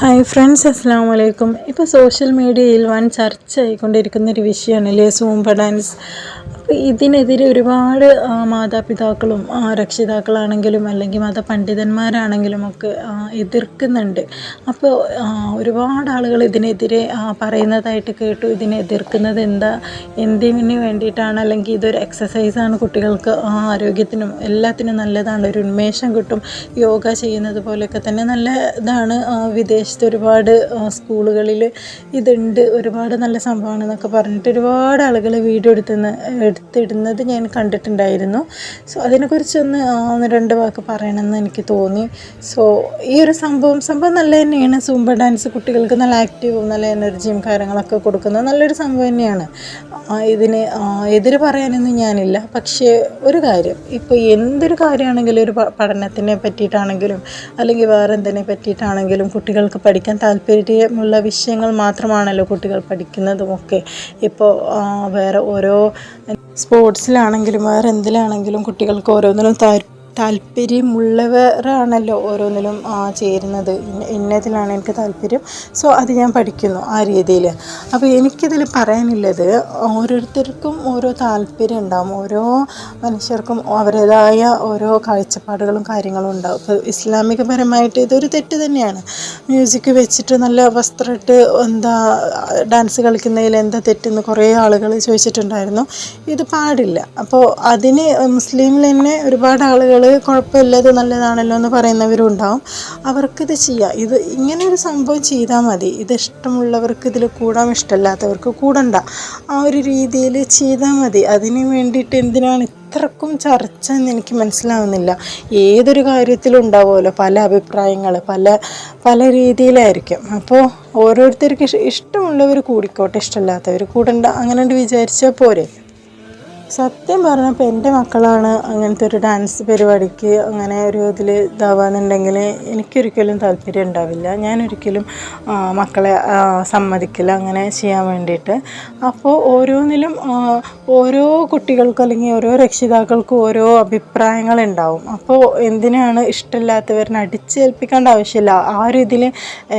Hi friends അസ്സാം വലൈക്കും ഇപ്പോൾ സോഷ്യൽ മീഡിയയിൽ വൻ ചർച്ച ആയിക്കൊണ്ടിരിക്കുന്ന ഒരു വിഷയമാണല്ലേ സൂംബ ഡാൻസ് ഇതിനെതിരെ ഒരുപാട് മാതാപിതാക്കളും രക്ഷിതാക്കളാണെങ്കിലും അല്ലെങ്കിൽ മത പണ്ഡിതന്മാരാണെങ്കിലും ഒക്കെ എതിർക്കുന്നുണ്ട്. അപ്പോൾ ഒരുപാട് ആളുകൾ ഇതിനെതിരെ പറയുന്നതായിട്ട് കേട്ടു. ഇതിനെ എതിർക്കുന്നത് എന്താ? എന്തിനു വേണ്ടിയിട്ടാണ്? അല്ലെങ്കിൽ ഇതൊരു എക്സസൈസാണ് കുട്ടികൾക്ക് ആരോഗ്യത്തിനും എല്ലാത്തിനും നല്ലതാണ്. ഒരു ഉന്മേഷം കിട്ടും. യോഗ ചെയ്യുന്നത് പോലെയൊക്കെ തന്നെ നല്ലതാണ് വിദേശത്ത് ഒരുപാട് സ്കൂളുകളിൽ ഇതുണ്ട്. ഒരുപാട് നല്ല സംഭവമാണ് എന്നൊക്കെ പറഞ്ഞിട്ട് ഒരുപാട് ആളുകൾ വീഡിയോ എടുത്തുന്ന എടുത്തിടുന്നത് ഞാൻ കണ്ടിട്ടുണ്ടായിരുന്നു. സോ അതിനെക്കുറിച്ചൊന്ന് ഒന്ന് രണ്ട് വാക്ക് പറയണമെന്ന് എനിക്ക് തോന്നി. സോ ഈ ഒരു സംഭവം സംഭവം നല്ല തന്നെയാണ്. സൂംബ ഡാൻസ് കുട്ടികൾക്ക് നല്ല ആക്റ്റീവും നല്ല എനർജിയും കാര്യങ്ങളൊക്കെ കൊടുക്കുന്ന നല്ലൊരു സംഭവം തന്നെയാണ്. ഇതിന് എതിര് പറയാനൊന്നും ഞാനില്ല. പക്ഷേ ഒരു കാര്യം ഇപ്പോൾ എന്തൊരു കാര്യമാണെങ്കിലും ഒരു പഠനത്തിനെ പറ്റിയിട്ടാണെങ്കിലും അല്ലെങ്കിൽ വേറെ എന്തിനെ പറ്റിയിട്ടാണെങ്കിലും കുട്ടികൾക്ക് പഠിക്കാൻ താല്പര്യമുള്ള വിഷയങ്ങൾ മാത്രമാണല്ലോ കുട്ടികൾ പഠിക്കുന്നതുമൊക്കെ. ഇപ്പോൾ വേറെ ഓരോ സ്പോർട്സിലാണെങ്കിലും വേറെ എന്തിലാണെങ്കിലും കുട്ടികൾക്ക് ഓരോന്നിനും താല്പര്യം താല്പര്യമുള്ളവരാണല്ലോ ഓരോന്നിലും ചേരുന്നത്. ഇന്ന ഇന്നതിലാണ് എനിക്ക് താല്പര്യം. സോ അത് ഞാൻ പഠിക്കുന്നു ആ രീതിയിൽ അപ്പോൾ എനിക്കിതിൽ പറയാനുള്ളത് ഓരോരുത്തർക്കും ഓരോ താല്പര്യം ഉണ്ടാവും. ഓരോ മനുഷ്യർക്കും അവരുടേതായ ഓരോ കാഴ്ചപ്പാടുകളും കാര്യങ്ങളും ഉണ്ടാവും. ഇപ്പോൾ ഇസ്ലാമികപരമായിട്ട് ഇതൊരു തെറ്റ് തന്നെയാണ്. മ്യൂസിക് വെച്ചിട്ട് നല്ല വസ്ത്രമിട്ട് എന്താ ഡാൻസ് കളിക്കുന്നതിൽ എന്താ തെറ്റെന്ന് കുറേ ആളുകൾ ചോദിച്ചിട്ടുണ്ടായിരുന്നു. ഇത് പാടില്ല. അപ്പോൾ അതിന് മുസ്ലിമിൽ തന്നെ ഒരുപാട് ആളുകൾ കുഴപ്പമില്ല ഇത് നല്ലതാണല്ലോ എന്ന് പറയുന്നവരും ഉണ്ടാവും അവർക്കിത് ചെയ്യാം. ഇത് ഇങ്ങനെ ഒരു സംഭവം ചെയ്താൽ മതി. ഇത് ഇഷ്ടമുള്ളവർക്ക് ഇതിൽ കൂടാൻ ഇഷ്ടമില്ലാത്തവർക്ക് കൂടണ്ട. ആ ഒരു രീതിയിൽ ചെയ്താൽ മതി. അതിന് വേണ്ടിയിട്ട് എന്തിനാണ് ഇത്രക്കും ചർച്ച എന്ന് എനിക്ക് മനസ്സിലാവുന്നില്ല. ഏതൊരു കാര്യത്തിലും ഉണ്ടാവുമല്ലോ പല അഭിപ്രായങ്ങൾ പല പല രീതിയിലായിരിക്കും. അപ്പോൾ ഓരോരുത്തർക്ക് ഇഷ്ടമുള്ളവർ കൂടിക്കോട്ടെ ഇഷ്ടമില്ലാത്തവർ കൂടണ്ട. അങ്ങനെ വിചാരിച്ചാൽ പോരെ. സത്യം പറഞ്ഞപ്പോൾ എന്റെ മക്കളാണ് അങ്ങനത്തെ ഒരു ഡാൻസ് പരിപാടിക്ക് അങ്ങനെ ഒരു ഇതിൽ ഇതാവാന്നുണ്ടെങ്കിൽ എനിക്കൊരിക്കലും താല്പര്യം ഉണ്ടാവില്ല. ഞാനൊരിക്കലും മക്കളെ സമ്മതിക്കില്ല അങ്ങനെ ചെയ്യാൻ വേണ്ടിയിട്ട്. അപ്പോൾ ഓരോന്നിലും ഓരോ കുട്ടികൾക്കും അല്ലെങ്കിൽ ഓരോ രക്ഷിതാക്കൾക്കും ഓരോ അഭിപ്രായങ്ങളുണ്ടാവും അപ്പോൾ എന്തിനാണ് ഇഷ്ടമില്ലാത്തവരിനെ അടിച്ചേൽപ്പിക്കേണ്ട ആവശ്യമില്ല. ആ ഒരു ഇതിൽ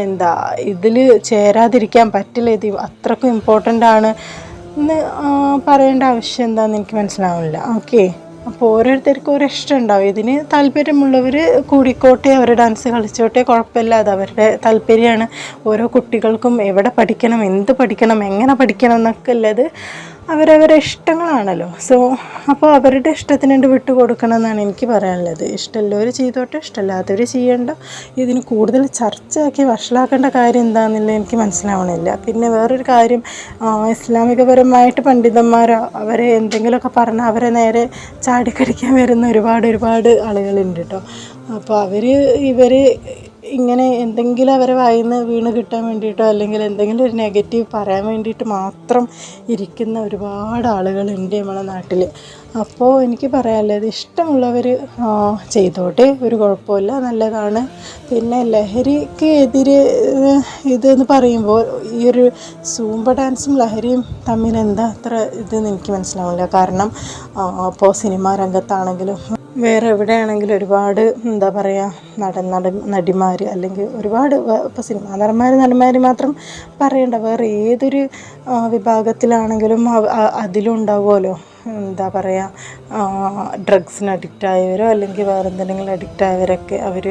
എന്താ ഇതിൽ ചേരാതിരിക്കാൻ പറ്റില്ല. ഇത് അത്രക്കും ഇമ്പോർട്ടന്റ് ആണ്. എന്ന് പറയേണ്ട ആവശ്യം എന്താണെന്ന് എനിക്ക് മനസ്സിലാവുന്നില്ല. ഓക്കെ അപ്പോൾ ഓരോരുത്തർക്കും ഓരോ ഇഷ്ടം ഉണ്ടാവും. ഇതിന് താല്പര്യമുള്ളവർ കൂടിക്കോട്ടെ അവർ ഡാൻസ് കളിച്ചോട്ടെ കുഴപ്പമില്ല അത് അവരുടെ താല്പര്യമാണ്. ഓരോ കുട്ടികൾക്കും എവിടെ പഠിക്കണം എന്ത് പഠിക്കണം എങ്ങനെ പഠിക്കണം എന്നൊക്കെ ഉള്ളത് അവരവരെ ഇഷ്ടങ്ങളാണല്ലോ. സോ അപ്പോൾ അവരുടെ ഇഷ്ടത്തിനുണ്ട് വിട്ടു കൊടുക്കണം എന്നാണ് എനിക്ക് പറയാനുള്ളത്. ഇഷ്ടമുള്ളവർ ചെയ്തോട്ടെ ഇഷ്ടമില്ലാത്തവർ ചെയ്യേണ്ട. ഇതിന് കൂടുതൽ ചർച്ചയാക്കി വഷളാക്കേണ്ട കാര്യം എന്താണെന്നുള്ളത് എനിക്ക് മനസ്സിലാവണില്ല. പിന്നെ വേറൊരു കാര്യം ഇസ്ലാമികപരമായിട്ട് പണ്ഡിതന്മാർ അവരെ എന്തെങ്കിലുമൊക്കെ പറഞ്ഞാൽ അവരെ നേരെ ചാടിക്കടിക്കാൻ വരുന്ന ഒരുപാട് ഒരുപാട് ആളുകളുണ്ട് കേട്ടോ. അപ്പോൾ അവർ ഇവർ ഇങ്ങനെ എന്തെങ്കിലും അവരെ വായിൽ നിന്ന് വീണ് കിട്ടാൻ വേണ്ടിയിട്ടോ അല്ലെങ്കിൽ എന്തെങ്കിലും ഒരു നെഗറ്റീവ് പറയാൻ വേണ്ടിയിട്ട് മാത്രം ഇരിക്കുന്ന ഒരുപാട് ആളുകളുണ്ട് നമ്മളെ നാട്ടിൽ അപ്പോൾ എനിക്ക് പറയാനുള്ളത് ഇഷ്ടമുള്ളവർ ചെയ്തോട്ടെ ഒരു കുഴപ്പമില്ല നല്ലതാണ്. പിന്നെ ലഹരിക്ക് എതിരെ ഇതെന്ന് പറയുമ്പോൾ ഈ ഒരു സൂമ്പ ഡാൻസും ലഹരിയും തമ്മിൽ എന്താ അത്ര ഇതെന്ന് എനിക്ക് മനസ്സിലാവില്ല കാരണം അപ്പോൾ സിനിമാ രംഗത്താണെങ്കിലും വേറെ എവിടെയാണെങ്കിലും ഒരുപാട് എന്താ പറയുക നടൻ നട നടിമാർ അല്ലെങ്കിൽ ഒരുപാട് ഇപ്പോൾ സിനിമാ നടന്മാർ നടന്മാർ മാത്രം പറയണ്ട. വേറെ ഏതൊരു വിഭാഗത്തിലാണെങ്കിലും അതിലും ഉണ്ടാവുമല്ലോ എന്താ പറയുക ഡ്രഗ്സിന് അഡിക്റ്റ് ആയവരോ അല്ലെങ്കിൽ വേറെ എന്തെങ്കിലും അഡിക്റ്റ് ആയവരൊക്കെ അവർ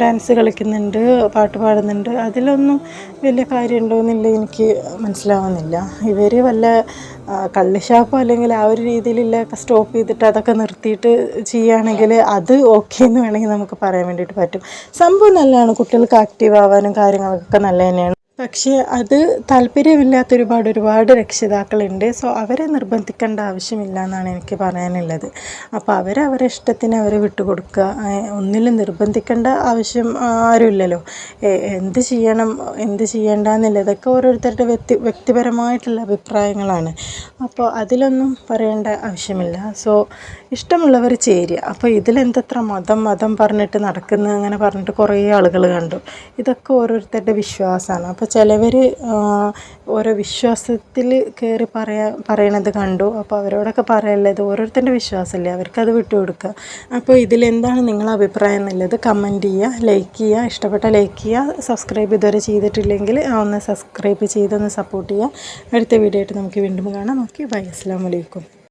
ഡാൻസ് കളിക്കുന്നുണ്ട് പാട്ട് പാടുന്നുണ്ട്. അതിലൊന്നും വലിയ കാര്യമുണ്ടോ എന്നില്ല എനിക്ക് മനസ്സിലാവുന്നില്ല. ഇവർ വല്ല കള്ളിഷാപ്പോ അല്ലെങ്കിൽ ആ ഒരു രീതിയിലുള്ള സ്റ്റോപ്പ് ചെയ്തിട്ട് അതൊക്കെ നിർത്തിയിട്ട് ചെയ്യുകയാണെങ്കിൽ അത് ഓക്കെ എന്ന് വേണമെങ്കിൽ നമുക്ക് പറയാൻ വേണ്ടിയിട്ട് പറ്റും. സംഭവം നല്ലതാണ് കുട്ടികൾക്ക് ആക്റ്റീവ് ആവാനും കാര്യങ്ങൾക്കൊക്കെ നല്ല തന്നെയാണ്. പക്ഷേ അത് താല്പര്യമില്ലാത്ത ഒരുപാട് ഒരുപാട് രക്ഷിതാക്കളുണ്ട്. സോ അവരെ നിർബന്ധിക്കേണ്ട ആവശ്യമില്ല എന്നാണ് എനിക്ക് പറയാനുള്ളത്. അപ്പോൾ അവർ അവരെ ഇഷ്ടത്തിന് അവരെ വിട്ടുകൊടുക്കുക. ഒന്നിലും നിർബന്ധിക്കേണ്ട ആവശ്യം ആരുമില്ലല്ലോ. എന്ത് ചെയ്യണം എന്ത് ചെയ്യേണ്ട എന്നുള്ളതൊക്കെ ഓരോരുത്തരുടെ വ്യക്തി വ്യക്തിപരമായിട്ടുള്ള അഭിപ്രായങ്ങളാണ്. അപ്പോൾ അതിലൊന്നും പറയേണ്ട ആവശ്യമില്ല. സോ ഇഷ്ടമുള്ളവർ ചേരുക. അപ്പോൾ ഇതിലെന്തത്ര മതം മതം പറഞ്ഞിട്ട് നടക്കുന്നത് അങ്ങനെ പറഞ്ഞിട്ട് കുറേ ആളുകൾ കണ്ടു. ഇതൊക്കെ ഓരോരുത്തരുടെ വിശ്വാസമാണ്. അപ്പോൾ അപ്പോൾ ചിലവർ ഓരോ വിശ്വാസത്തിൽ കയറി പറയാ പറയണത് കണ്ടു. അപ്പോൾ അവരോടൊക്കെ പറയാനുള്ളത് ഓരോരുത്തരുടെ വിശ്വാസമല്ലേ അവർക്കത് വിട്ടുകൊടുക്കുക. അപ്പോൾ ഇതിലെന്താണ് നിങ്ങളുടെ അഭിപ്രായം എന്നുള്ളത്? കമന്റ് ചെയ്യുക ലൈക്ക് ചെയ്യുക ഇഷ്ടപ്പെട്ട ലൈക്ക് ചെയ്യുക സബ്സ്ക്രൈബ് ഇതുവരെ ചെയ്തിട്ടില്ലെങ്കിൽ ഒന്ന് സബ്സ്ക്രൈബ് ചെയ്തൊന്ന് സപ്പോർട്ട് ചെയ്യുക. അടുത്ത വീഡിയോ ആയിട്ട് നമുക്ക് വീണ്ടും കാണാം. Okay bye. അസ്സാം വലൈക്കും